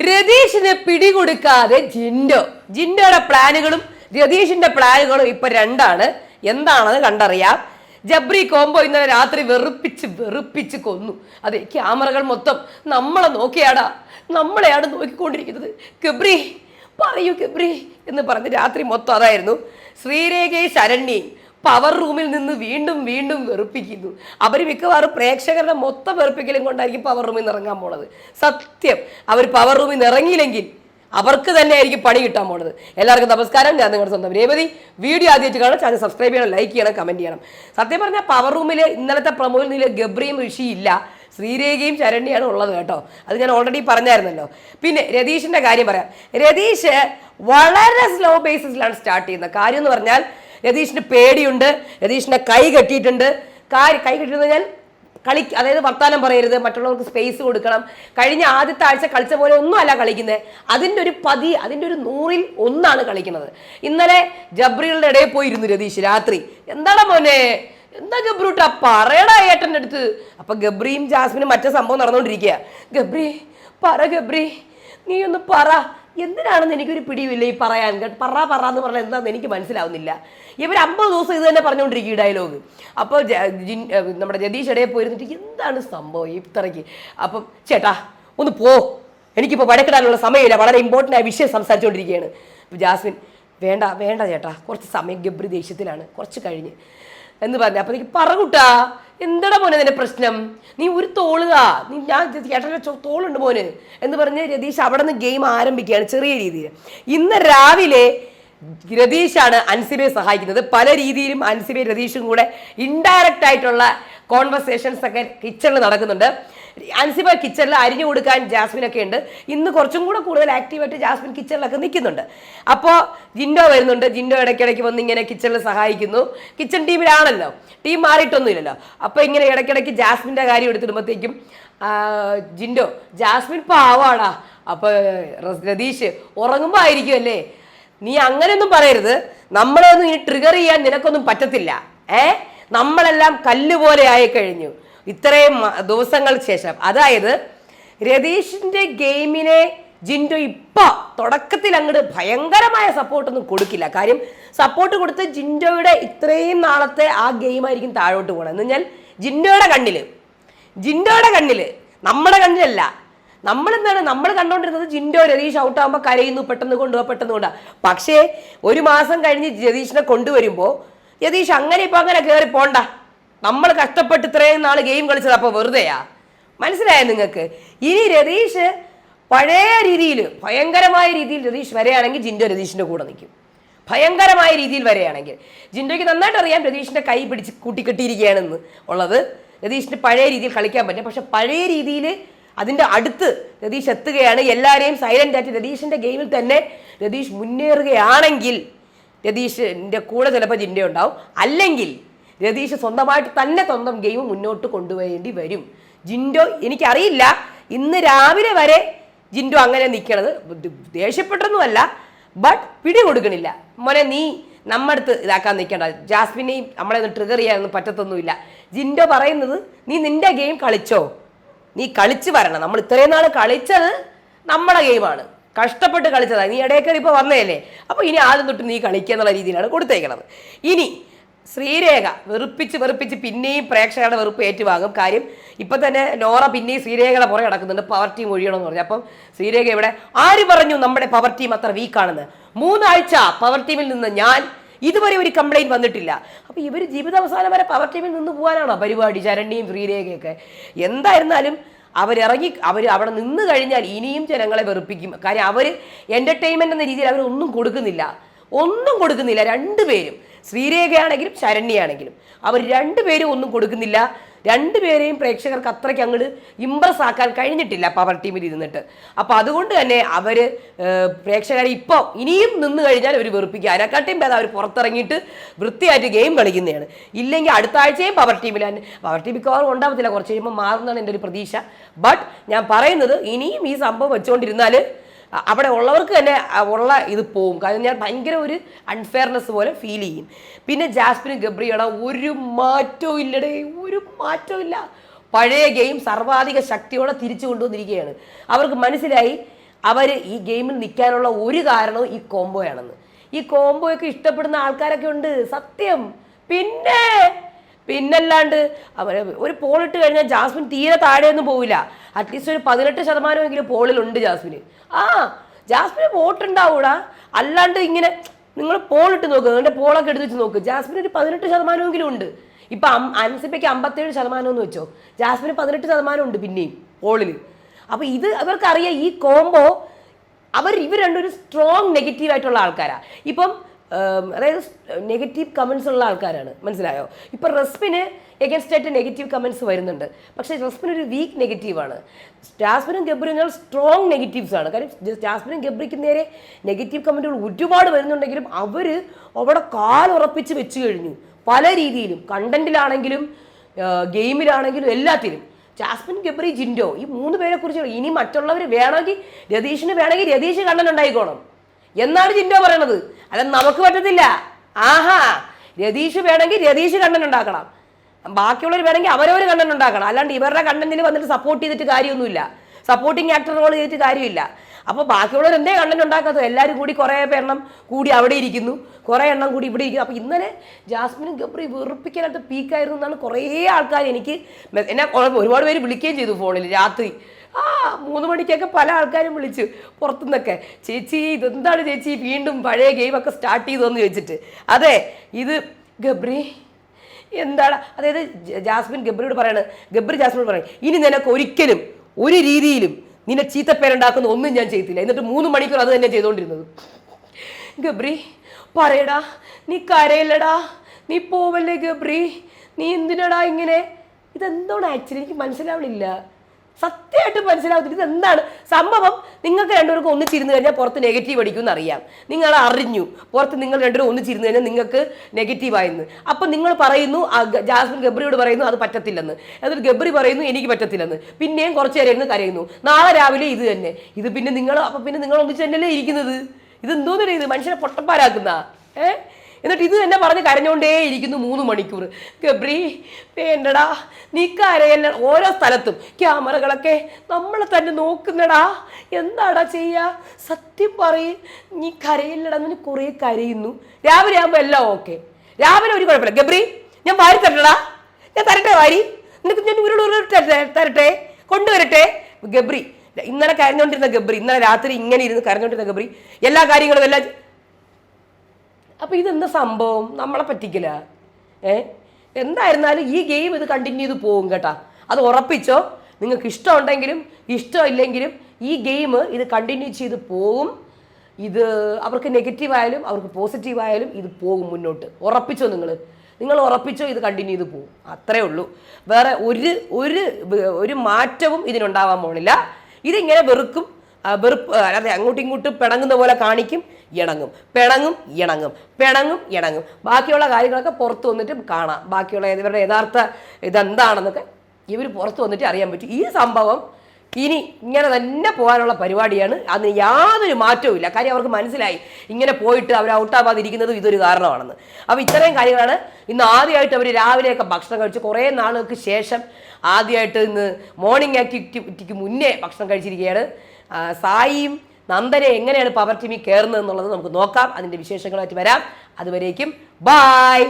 രതീഷിന് പിടികൊടുക്കാതെ ജിൻഡോ. ജിൻഡോയുടെ പ്ലാനുകളും രതീഷിന്റെ പ്ലാനുകളും ഇപ്പൊ രണ്ടാണ്. എന്താണെന്ന് കണ്ടറിയാം. ജബ്രി കോംബോ ഇന്നലെ രാത്രി വെറുപ്പിച്ച് വെറുപ്പിച്ച് കൊന്നു. അതെ ക്യാമറകൾ മൊത്തം നമ്മളെ നോക്കിയാടാ. നമ്മളെയാണ് നോക്കിക്കൊണ്ടിരിക്കുന്നത്. ഗബ്രി പറയൂ ഗബ്രി എന്ന് പറഞ്ഞ് രാത്രി മൊത്തം അതായിരുന്നു. ശ്രീരേഖയും ശരണ്യയും പവർ റൂമിൽ നിന്ന് വീണ്ടും വീണ്ടും വെറുപ്പിക്കുന്നു. അവർ മിക്കവാറും പ്രേക്ഷകരുടെ മൊത്തം വെറുപ്പിക്കലും കൊണ്ടായിരിക്കും പവർ റൂമിൽ നിന്ന് ഇറങ്ങാൻ പോണത്. സത്യം. അവർ പവർ റൂമിൽ നിന്ന് ഇറങ്ങിയില്ലെങ്കിൽ അവർക്ക് തന്നെ ആയിരിക്കും പണി കിട്ടാൻ പോണത്. എല്ലാവർക്കും നമസ്കാരം. ഞാൻ നിങ്ങളുടെ സ്വന്തം രേവതി വീഡിയോ ആദ്യമായിട്ട് കാണാൻ ചാനൽ സബ്സ്ക്രൈബ് ചെയ്യണം ലൈക്ക് ചെയ്യണം കമന്റ് ചെയ്യണം. സത്യം പറഞ്ഞാൽ പവർ റൂമിൽ ഇന്നലത്തെ പ്രമോയിൽ നില ഗബ്രിയും ഇല്ല. ശ്രീരേഖയും ശരണ്യാണ് ഉള്ളത് കേട്ടോ. അത് ഞാൻ ഓൾറെഡി പറഞ്ഞായിരുന്നല്ലോ. പിന്നെ രതീഷിന്റെ കാര്യം പറയാം. രതീഷ് വളരെ സ്ലോ ബേസിസിലാണ് സ്റ്റാർട്ട് ചെയ്യുന്നത്. കാര്യം എന്ന് പറഞ്ഞാൽ രതീഷിന് പേടിയുണ്ട് രതീഷിന്റെ കൈ കെട്ടിയിട്ടുണ്ട്. കാര്യം കൈ കെട്ടിയെന്ന് ഞാൻ കളി അതായത് വർത്താനം പറയരുത് മറ്റുള്ളവർക്ക് സ്പേസ് കൊടുക്കണം. കഴിഞ്ഞ ആദ്യത്തെ ആഴ്ച കളിച്ച പോലെ ഒന്നും അല്ല കളിക്കുന്നത്. അതിന്റെ ഒരു പതി അതിന്റെ ഒരു നൂറിൽ ഒന്നാണ് കളിക്കുന്നത്. ഇന്നലെ ജബ്രികളുടെ ഇടയിൽ പോയിരുന്നു രതീഷ് രാത്രി. എന്താണ് മോനെ? എന്താ ഗബ്രൂട്ടാ പറയടാ ഏട്ടന്റെ അടുത്ത്. അപ്പൊ ഗബ്രിയും ജാസ്മിനും മറ്റേ സംഭവം നടന്നുകൊണ്ടിരിക്കുക ഗബ്രി പറ ഗബ്രി നീ ഒന്ന് പറ. എന്തിനാണെന്ന് എനിക്കൊരു പിടിയില്ല ഈ പറയാൻ? പറ പറ എന്ന് പറഞ്ഞാൽ എന്താണെന്ന് എനിക്ക് മനസ്സിലാവുന്നില്ല. ഇവർ അമ്പത് ദിവസം ഇത് തന്നെ പറഞ്ഞുകൊണ്ടിരിക്കും ഈ ഡയലോഗ്. അപ്പോൾ നമ്മുടെ ജതീഷ് ഇടയിൽ പോയിരുന്നിട്ട് എന്താണ് സംഭവം ഇത്രയ്ക്ക്? അപ്പം ചേട്ടാ ഒന്ന് പോ. എനിക്കിപ്പോൾ വഴക്കിടാനുള്ള സമയമില്ല. വളരെ ഇമ്പോർട്ടന്റ് ആയ വിഷയം സംസാരിച്ചുകൊണ്ടിരിക്കുകയാണ്. ജാസ്മിൻ വേണ്ട വേണ്ട ചേട്ടാ. കുറച്ച് സമയം ഗബ്രി ദേഷ്യത്തിലാണ്. കുറച്ച് കഴിഞ്ഞ്. എന്ന് പറഞ്ഞു. അപ്പോൾ എനിക്ക് പറകൂട്ടാ എന്താടാ മോനെ നിന്റെ പ്രശ്നം? നീ ഒരു തോളുക നീ ഞാൻ ചേട്ടന്റെ തോളുണ്ട് മോന് എന്ന് പറഞ്ഞ് രതീഷ് അവിടെ നിന്ന് ഗെയിം ആരംഭിക്കുകയാണ് ചെറിയ രീതിയിൽ. ഇന്ന് രാവിലെ രതീഷാണ് അൻസിബയെ സഹായിക്കുന്നത്. പല രീതിയിലും അൻസിബെ രതീഷും കൂടെ ഇൻഡയറക്റ്റ് ആയിട്ടുള്ള കോൺവെർസേഷൻസ് ഒക്കെ കിച്ചണിൽ നടക്കുന്നുണ്ട്. അൻസിബ കിച്ചണിൽ അരിഞ്ഞു കൊടുക്കാൻ ജാസ്മിനൊക്കെ ഉണ്ട്. ഇന്ന് കുറച്ചും കൂടെ കൂടുതൽ ആക്റ്റീവായിട്ട് ജാസ്മിൻ കിച്ചണിലൊക്കെ നിൽക്കുന്നുണ്ട്. അപ്പോൾ ജിൻഡോ വരുന്നുണ്ട്. ജിൻഡോ ഇടയ്ക്കിടയ്ക്ക് വന്ന് ഇങ്ങനെ കിച്ചണിൽ സഹായിക്കുന്നു. കിച്ചൺ ടീമിലാണല്ലോ. ടീം മാറിയിട്ടൊന്നുമില്ലല്ലോ. അപ്പോൾ ഇങ്ങനെ ഇടയ്ക്കിടയ്ക്ക് ജാസ്മിന്റെ കാര്യം എടുത്തിടുമ്പോഴത്തേക്കും ജിൻഡോ ജാസ്മിൻ പാവാടാ. അപ്പോൾ രതീഷ് ഉറങ്ങുമ്പോൾ ആയിരിക്കും അല്ലേ? നീ അങ്ങനെയൊന്നും പറയരുത്. നമ്മളെ ഒന്നും ഇനി ട്രിഗർ ചെയ്യാൻ നിനക്കൊന്നും പറ്റത്തില്ല. ഏ? നമ്മളെല്ലാം കല്ലുപോലെ ആയി കഴിഞ്ഞു ഇത്രയും ദിവസങ്ങൾക്ക് ശേഷം. അതായത് രതീഷിന്റെ ഗെയിമിനെ ജിൻഡോ ഇപ്പൊ തുടക്കത്തിൽ അങ്ങോട്ട് ഭയങ്കരമായ സപ്പോർട്ടൊന്നും കൊടുക്കില്ല. കാര്യം സപ്പോർട്ട് കൊടുത്ത് ജിൻഡോയുടെ ഇത്രയും നാളത്തെ ആ ഗെയിമായിരിക്കും താഴോട്ട് പോകണം എന്ന് കഴിഞ്ഞാൽ ജിൻഡോയുടെ കണ്ണിൽ ജിൻഡോയുടെ കണ്ണിൽ നമ്മുടെ കണ്ണിലല്ല. നമ്മളെന്താണ് നമ്മൾ കണ്ടോണ്ടിരുന്നത് ജിൻഡോ രതീഷ് ഔട്ട് ആകുമ്പോൾ കരയുന്നു പെട്ടെന്ന് കൊണ്ടുപോകാം പെട്ടെന്ന് കൊണ്ടുപോകാം പക്ഷേ ഒരു മാസം കഴിഞ്ഞ് രതീഷിനെ കൊണ്ടുവരുമ്പോൾ രതീഷ് അങ്ങനെ ഇപ്പൊ അങ്ങനെ കയറി പോണ്ട. നമ്മൾ കഷ്ടപ്പെട്ട് ഇത്രയും നാൾ ഗെയിം കളിച്ചത് അപ്പോൾ വെറുതെയാ? മനസ്സിലായോ നിങ്ങൾക്ക്? ഇനി രതീഷ് പഴയ രീതിയിൽ ഭയങ്കരമായ രീതിയിൽ രതീഷ് വരെയാണെങ്കിൽ ജിൻഡോ രതീഷിന്റെ കൂടെ നിൽക്കും. ഭയങ്കരമായ രീതിയിൽ വരെയാണെങ്കിൽ ജിൻഡോയ്ക്ക് നന്നായിട്ട് അറിയാം രതീഷിന്റെ കൈ പിടിച്ച് കൂട്ടിക്കെട്ടിയിരിക്കുകയാണെന്ന് ഉള്ളത്. രതീഷിന് പഴയ രീതിയിൽ കളിക്കാൻ പറ്റും പക്ഷെ പഴയ രീതിയിൽ അതിന്റെ അടുത്ത് രതീഷ് എത്തുകയാണ്. എല്ലാവരെയും സൈലന്റ് ആയിട്ട് രതീഷിന്റെ ഗെയിമിൽ തന്നെ രതീഷ് മുന്നേറുകയാണെങ്കിൽ രതീഷിന്റെ കൂടെ ചിലപ്പോൾ ജിൻഡോ ഉണ്ടാവും. അല്ലെങ്കിൽ രതീഷ് സ്വന്തമായിട്ട് തന്നെ സ്വന്തം ഗെയിം മുന്നോട്ട് കൊണ്ടുപോകേണ്ടി വരും. ജിൻഡോ എനിക്കറിയില്ല. ഇന്ന് രാവിലെ വരെ ജിൻഡോ അങ്ങനെ നിൽക്കണത് ദേഷ്യപ്പെട്ടൊന്നുമല്ല. ബട്ട് പിടി കൊടുക്കണില്ല മോനെ നീ നമ്മുടെ അടുത്ത് ഇതാക്കാൻ നിൽക്കേണ്ട ജാസ്മിനെയും നമ്മളെ ഒന്ന് ട്രിഗർ ചെയ്യാനൊന്നും പറ്റത്തൊന്നുമില്ല. ജിൻഡോ പറയുന്നത് നീ നിന്റെ ഗെയിം കളിച്ചോ? നീ കളിച്ച് വരണം. നമ്മൾ ഇത്രയും നാൾ കളിച്ചത് നമ്മുടെ ഗെയിമാണ് കഷ്ടപ്പെട്ട് കളിച്ചതാണ് നീ ഇടയ്ക്കറി ഇപ്പോൾ വന്നതല്ലേ? അപ്പോൾ ഇനി ആദ്യം തൊട്ട് നീ കളിക്കുക എന്നുള്ള രീതിയിലാണ് കൊടുത്തേക്കണത്. ഇനി ശ്രീരേഖ വെറുപ്പിച്ച് വെറുപ്പിച്ച് പിന്നെയും പ്രേക്ഷകരുടെ വെറുപ്പ് ഏറ്റുവാങ്ങും. കാര്യം ഇപ്പം തന്നെ നോറ പിന്നെയും ശ്രീരേഖയുടെ പുറകെ നടക്കുന്നുണ്ട്. പവർ ടീം ഒഴിയണമെന്ന് പറഞ്ഞു. അപ്പം ശ്രീരേഖ ഇവിടെ ആര് പറഞ്ഞു നമ്മുടെ പവർ ടീം അത്ര വീക്കാണെന്ന് മൂന്നാഴ്ച പവർ ടീമിൽ നിന്ന് ഞാൻ ഇതുവരെ ഒരു കംപ്ലൈന്റ് വന്നിട്ടില്ല. അപ്പൊ ഇവർ ജീവിതാവസാനം വരെ പവർ ടീമിൽ നിന്ന് പോകാനാണോ പരിപാടി? ശരണ്യയും ശ്രീരേഖയൊക്കെ. എന്തായിരുന്നാലും അവരിറങ്ങി അവർ അവിടെ നിന്ന് കഴിഞ്ഞാൽ ഇനിയും ജനങ്ങളെ വെറുപ്പിക്കും. കാര്യം അവർ എന്റർടൈൻമെന്റ് എന്ന രീതിയിൽ അവരൊന്നും കൊടുക്കുന്നില്ല. ഒന്നും കൊടുക്കുന്നില്ല. രണ്ടുപേരും. ശ്രീരേഖയാണെങ്കിലും ശരണ്യാണെങ്കിലും അവർ രണ്ടുപേരും ഒന്നും കൊടുക്കുന്നില്ല. രണ്ടുപേരെയും പ്രേക്ഷകർക്ക് അത്രയ്ക്ക് അങ്ങോട്ട് ഇമ്പ്രസ് ആക്കാൻ കഴിഞ്ഞിട്ടില്ല പവർ ടീമിൽ ഇരുന്നിട്ട്. അപ്പോൾ അതുകൊണ്ട് തന്നെ അവർ പ്രേക്ഷകരെ ഇപ്പോൾ ഇനിയും നിന്ന് കഴിഞ്ഞാൽ അവർ വെറുപ്പിക്കുക അതിനെക്കാട്ടിയും ഭേദം അവർ പുറത്തിറങ്ങിയിട്ട് വൃത്തിയായിട്ട് ഗെയിം കളിക്കുന്നതാണ്. ഇല്ലെങ്കിൽ അടുത്ത ആഴ്ചയും പവർ ടീമിൽ തന്നെ. പവർ ടീം മിക്കവാറും ഉണ്ടാവത്തില്ല. കുറച്ച് കഴിയുമ്പോൾ മാറുന്നതാണ് എന്റെ ഒരു പ്രതീക്ഷ. ബട്ട് ഞാൻ പറയുന്നത് ഇനിയും ഈ സംഭവം വെച്ചുകൊണ്ടിരുന്നാൽ അവിടെ ഉള്ളവർക്ക് തന്നെ ഉള്ള ഇത് പോവും. കാരണം ഞാൻ ഭയങ്കര ഒരു അൺഫെയർനെസ് പോലെ ഫീൽ ചെയ്യും. പിന്നെ ജാസ്മിനും ഗബ്രിയട ഒരു മാറ്റവും ഇല്ലടേ ഒരു മാറ്റവും ഇല്ല. പഴയ ഗെയിം സർവാധിക ശക്തിയോടെ തിരിച്ചു കൊണ്ടുവന്നിരിക്കുകയാണ്. അവർക്ക് മനസ്സിലായി അവർ ഈ ഗെയിമിൽ നിൽക്കാനുള്ള ഒരു കാരണവും ഈ കോംബോയാണെന്ന് ഈ കോംബോയൊക്കെ ഇഷ്ടപ്പെടുന്ന ആൾക്കാരൊക്കെ ഉണ്ട്. സത്യം. പിന്നെ പിന്നല്ലാണ്ട് അവർ ഒരു പോളിട്ട് കഴിഞ്ഞാൽ ജാസ്മിൻ തീരെ താഴെയൊന്നും പോവില്ല. അറ്റ്ലീസ്റ്റ് ഒരു പതിനെട്ട് ശതമാനമെങ്കിലും പോളിലുണ്ട് ജാസ്മിന്. ആ ജാസ്മിന് വോട്ടുണ്ടാവൂടാ അല്ലാണ്ട് ഇങ്ങനെ നിങ്ങൾ പോളിട്ട് നോക്കുക നിങ്ങളുടെ പോളൊക്കെ എടുത്ത് വെച്ച് നോക്ക്. ജാസ്മിന് ഒരു പതിനെട്ട് ശതമാനമെങ്കിലും ഉണ്ട്. ഇപ്പൊ അൻസിപ്പയ്ക്ക് അമ്പത്തേഴ് ശതമാനം എന്ന് വെച്ചോ. ജാസ്മിന് പതിനെട്ട് ശതമാനം ഉണ്ട് പിന്നെയും പോളിൽ അപ്പൊ ഇത് അവർക്കറിയാം ഈ കോംബോ അവർ ഇവർ രണ്ടൊരു സ്ട്രോങ് നെഗറ്റീവ് ആയിട്ടുള്ള ആൾക്കാരാണ് ഇപ്പം അതായത് നെഗറ്റീവ് കമൻസ് ഉള്ള ആൾക്കാരാണ്. മനസ്സിലായോ? ഇപ്പം റെസ്പിന് എഗൻസ്റ്റ് ആയിട്ട് നെഗറ്റീവ് കമൻസ് വരുന്നുണ്ട്. പക്ഷേ റെസ്പിന് ഒരു വീക്ക് നെഗറ്റീവാണ് ജാസ്മിനും ഗബ്രിനും സ്ട്രോങ് നെഗറ്റീവ്സ് ആണ്. കാര്യം ജാസ്മിനും ഗബ്രിക്ക് നേരെ നെഗറ്റീവ് കമന്റുകൾ ഒരുപാട് വരുന്നുണ്ടെങ്കിലും അവർ അവിടെ കാലുറപ്പിച്ച് വെച്ച് കഴിഞ്ഞു. പല രീതിയിലും. കണ്ടന്റിലാണെങ്കിലും ഗെയിമിലാണെങ്കിലും എല്ലാത്തിലും. ജാസ്മിൻ ഗബ്രി ജിൻഡോ ഈ മൂന്ന് പേരെ കുറിച്ച് ഇനി മറ്റുള്ളവർ വേണമെങ്കിൽ രതീഷിന് വേണമെങ്കിൽ രതീഷ് കണ്ടൻ ഉണ്ടായിക്കോണം. എന്നാണ് ജിൻഡോ പറയണത്. അല്ല നമുക്ക് പറ്റത്തില്ല. ആഹാ രതീഷ് വേണമെങ്കിൽ രതീഷ് കണ്ണൻ ഉണ്ടാക്കണം. ബാക്കിയുള്ളവർ വേണമെങ്കിൽ അവരവർ കണ്ടന്റ് ഉണ്ടാക്കണം. അല്ലാണ്ട് ഇവരുടെ കണ്ടന്റിൽ വന്നിട്ട് സപ്പോർട്ട് ചെയ്തിട്ട് കാര്യമൊന്നുമില്ല. സപ്പോർട്ടിങ് ആക്ടർ റോൾ ചെയ്തിട്ട് കാര്യമില്ല. അപ്പോൾ ബാക്കിയുള്ളവർ എന്തേ കണ്ടന്റ് ഉണ്ടാക്കാത്തത്? എല്ലാവരും കൂടി കുറേ എണ്ണം കൂടി അവിടെ ഇരിക്കുന്നു. കുറേ എണ്ണം കൂടി ഇവിടെ ഇരിക്കുന്നു. അപ്പോൾ ഇന്നലെ ജാസ്മിനും ഗബ്രി വെറുപ്പിക്കാനായിട്ട് പീക്കായിരുന്നു എന്നാണ് കുറേ ആൾക്കാർ എനിക്ക് എന്നെ ഒരുപാട് പേര് വിളിക്കുകയും ചെയ്തു ഫോണിൽ രാത്രി. ആ മൂന്ന് മണിക്കൊക്കെ പല ആൾക്കാരും വിളിച്ചു പുറത്തുനിന്നൊക്കെ. ചേച്ചി ഇതെന്താണ് ചേച്ചി? വീണ്ടും പഴയ ഗെയിമൊക്കെ സ്റ്റാർട്ട് ചെയ്തോന്ന് ചോദിച്ചിട്ട്. അതെ ഇത് ഗബ്രി എന്താണ്? അതായത് ജാസ്മിൻ ഗബ്രിയോട് പറയാണ്. ഗബ്രി ജാസ്മിനോട് പറയും ഇനി നിനക്ക് ഒരിക്കലും ഒരു രീതിയിലും നിന്നെ ചീത്തപ്പേരുണ്ടാക്കുന്ന ഒന്നും ഞാൻ ചെയ്തില്ല. എന്നിട്ട് മൂന്ന് മണിക്കൂർ അത് തന്നെ ചെയ്തുകൊണ്ടിരുന്നത് ഗബ്രി പറയടാ നീ കരയില്ലടാ നീ പോവല്ലേ ഗബ്രി? നീ എന്തിനടാ ഇങ്ങനെ? ഇതെന്തോണ് ആക്ച്വലി എനിക്ക് മനസ്സിലാവണില്ല. സത്യമായിട്ട് മനസ്സിലാവത്തില്ല ഇതെന്താണ്? സംഭവം നിങ്ങൾക്ക് രണ്ടുപേർക്കും ഒന്നിച്ചിരുന്ന് കഴിഞ്ഞാൽ പുറത്ത് നെഗറ്റീവ് അടിക്കുമെന്ന് അറിയാം നിങ്ങൾ അറിഞ്ഞു. പുറത്ത് നിങ്ങൾ രണ്ടുപേരും ഒന്നിച്ചിരുന്ന് കഴിഞ്ഞാൽ നിങ്ങൾക്ക് നെഗറ്റീവ് ആയെന്ന്. അപ്പം നിങ്ങൾ പറയുന്നു ജാസ്മിൻ ഗബ്രിയോട് പറയുന്നു അത് പറ്റത്തില്ലെന്ന്. എന്നിട്ട് ഗബ്രി പറയുന്നു എനിക്ക് പറ്റത്തില്ലെന്ന്. പിന്നെയും കുറച്ച് നേരം ഇരുന്ന് കരയുന്നു. നാളെ രാവിലെ ഇത് തന്നെ. ഇത് പിന്നെ നിങ്ങൾ അപ്പം പിന്നെ നിങ്ങൾ ഒന്നിച്ച് തന്നെയല്ലേ ഇരിക്കുന്നത്? ഇത് എന്തോന്നില്ല ഇത്? മനുഷ്യനെ പൊട്ടപ്പാരാക്കുന്ന ഏ? എന്നിട്ട് ഇത് തന്നെ പറഞ്ഞ് കരഞ്ഞോണ്ടേ ഇരിക്കുന്നു മൂന്ന് മണിക്കൂർ. ഗബ്രി വേണ്ടടാ നീ കരയല്ല ഓരോ സ്ഥലത്തും. ക്യാമറകളൊക്കെ നമ്മളെ തന്നെ നോക്കുന്നടാ. എന്താടാ ചെയ്യാ? സത്യം പറയും നീ കരയില്ലടാ നീ കുറേ കരയുന്നു. രാവിലെ ആകുമ്പോൾ എല്ലാം ഓക്കെ. രാവിലെ ഒരു കുഴപ്പമില്ല. ഗബ്രി ഞാൻ വാരി തരട്ടടാ. ഞാൻ തരട്ടെ വാരി? നിനക്ക് ഞാൻ ഉരുള ഉരുള തരട്ടെ- കൊണ്ടുവരട്ടെ? ഗബ്രി ഇന്നലെ കരഞ്ഞോണ്ടിരുന്ന ഗബ്രി ഇന്നലെ രാത്രി ഇങ്ങനെ ഇരുന്ന് കരഞ്ഞോണ്ടിരുന്ന ഗബ്രി എല്ലാ കാര്യങ്ങളും എല്ലാം അപ്പൊ ഇതെന്ത് സംഭവം? നമ്മളെ പറ്റിക്കില്ല ഏ? എന്തായിരുന്നാലും ഈ ഗെയിം ഇത് കണ്ടിന്യൂ ചെയ്ത് പോകും കേട്ടാ. അത് ഉറപ്പിച്ചോ? നിങ്ങൾക്ക് ഇഷ്ടമുണ്ടെങ്കിലും ഇഷ്ടമില്ലെങ്കിലും ഈ ഗെയിം ഇത് കണ്ടിന്യൂ ചെയ്ത് പോകും ഇത് അവർക്ക് നെഗറ്റീവ് ആയാലും അവർക്ക് പോസിറ്റീവ് ആയാലും ഇത് പോകും മുന്നോട്ട്. ഉറപ്പിച്ചോ നിങ്ങൾ നിങ്ങൾ ഉറപ്പിച്ചോ ഇത് കണ്ടിന്യൂ ചെയ്ത് പോകും അത്രേ ഉള്ളൂ. വേറെ ഒരു ഒരു ഒരു മാറ്റവും ഇതിനുണ്ടാവാൻ പോണില്ല. ഇതിങ്ങനെ വെറുക്കും വെറുപ്പ് അല്ലാതെ അങ്ങോട്ടും ഇങ്ങോട്ടും പിണങ്ങുന്ന പോലെ കാണിക്കും. ഇണങ്ങും. പിണങ്ങും ഇണങ്ങും. പിണങ്ങും ഇണങ്ങും. ബാക്കിയുള്ള കാര്യങ്ങളൊക്കെ പുറത്ത് വന്നിട്ട് കാണാം. ബാക്കിയുള്ള ഇവരുടെ യഥാർത്ഥ ഇതെന്താണെന്നൊക്കെ ഇവർ പുറത്ത് വന്നിട്ട് അറിയാൻ പറ്റും. ഈ സംഭവം ഇനി ഇങ്ങനെ തന്നെ പോകാനുള്ള പരിപാടിയാണ്. അതിന് യാതൊരു മാറ്റവും ഇല്ല. കാര്യം അവർക്ക് മനസ്സിലായി. ഇങ്ങനെ പോയിട്ട് അവർ ഔട്ടാവാതിരിക്കുന്നതും ഇതൊരു കാരണമാണെന്ന്. അപ്പോൾ ഇത്രയും കാര്യങ്ങളാണ് ഇന്ന് ആദ്യമായിട്ട് അവർ രാവിലെയൊക്കെ ഭക്ഷണം കഴിച്ച് കുറേ നാളുകൾക്ക് ശേഷം ആദ്യമായിട്ട് ഇന്ന് മോർണിംഗ് ആക്ടിവിറ്റിക്ക് മുന്നേ ഭക്ഷണം കഴിച്ചിരിക്കുകയാണ്. സായിയും നന്ദനെ എങ്ങനെയാണ് പവർ ടീമിൽ കയറുന്നത് എന്നുള്ളത് നമുക്ക് നോക്കാം. അതിന്റെ വിശേഷങ്ങളായിട്ട് വരാം. അതുവരേക്കും ബായ്